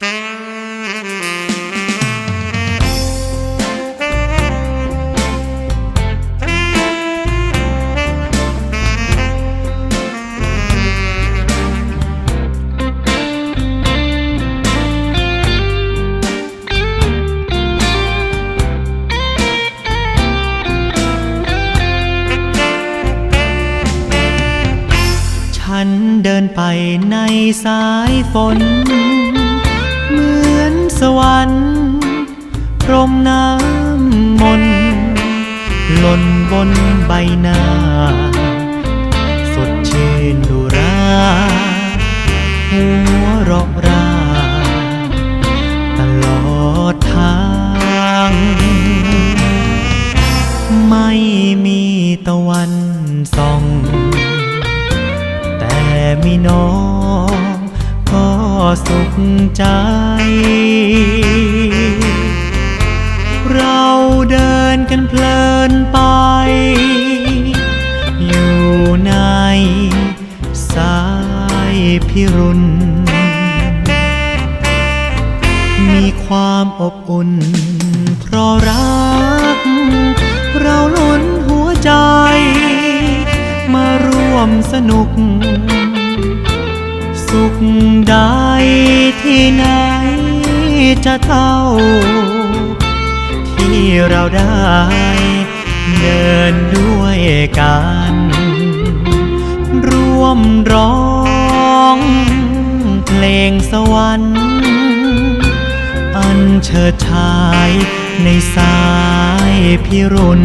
ฉันเดินไปในสายฝน สวรรค์พรมน้ำมนต์หล่นบนใบหน้า สดชื่นดูราหัวราะรา ตลอดทาง ไม่มีตะวันส่อง แต่มีน้อง สุขใจ เราเดินกันเพลินไป อยู่ในสายพิรุณ มีความอบอุ่น เพราะรัก เราล้นหัวใจ มาร่วมสนุก สุขใดที่ไหนจะเท่า ที่เราได้เดินด้วยกัน ร่วมร้องเพลงสวรรค์ อันเชิดชายในสายพิรุณ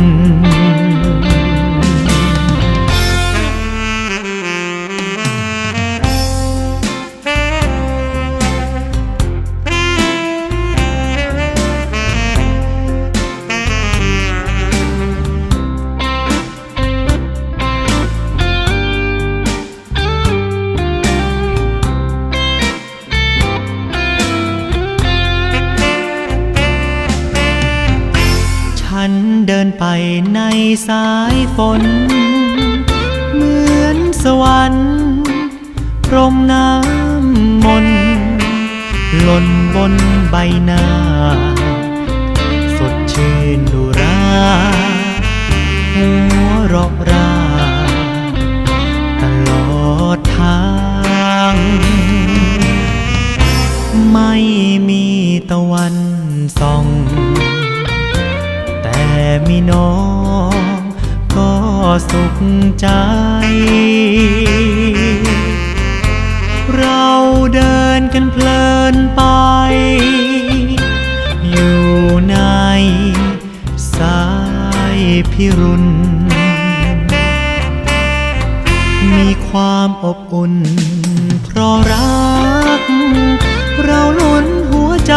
ในสายฝน เหมือนสวรรค์พรมน้ำมนต์หล่นบนใบหน้า สดชื่นดูราหัวราะราตลอดทาง ไม่มีตะวันส่อง มีน้อง ก็สุขใจ เราเดินกันเพลินไป อยู่ในสายพิรุณมีความอบอุ่น เพราะรัก เราล้นหัวใจ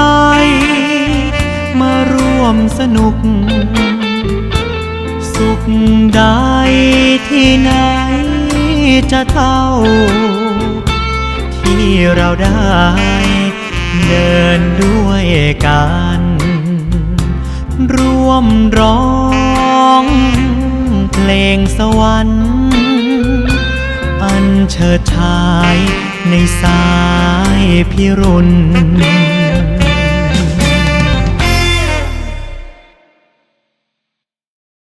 มาร่วมสนุก ใดที่ไหนจะเท่า ที่เราได้เดินด้วยกัน ร่วมร้องเพลงสวรรค์ อันเชิดชายในสายพิรุณ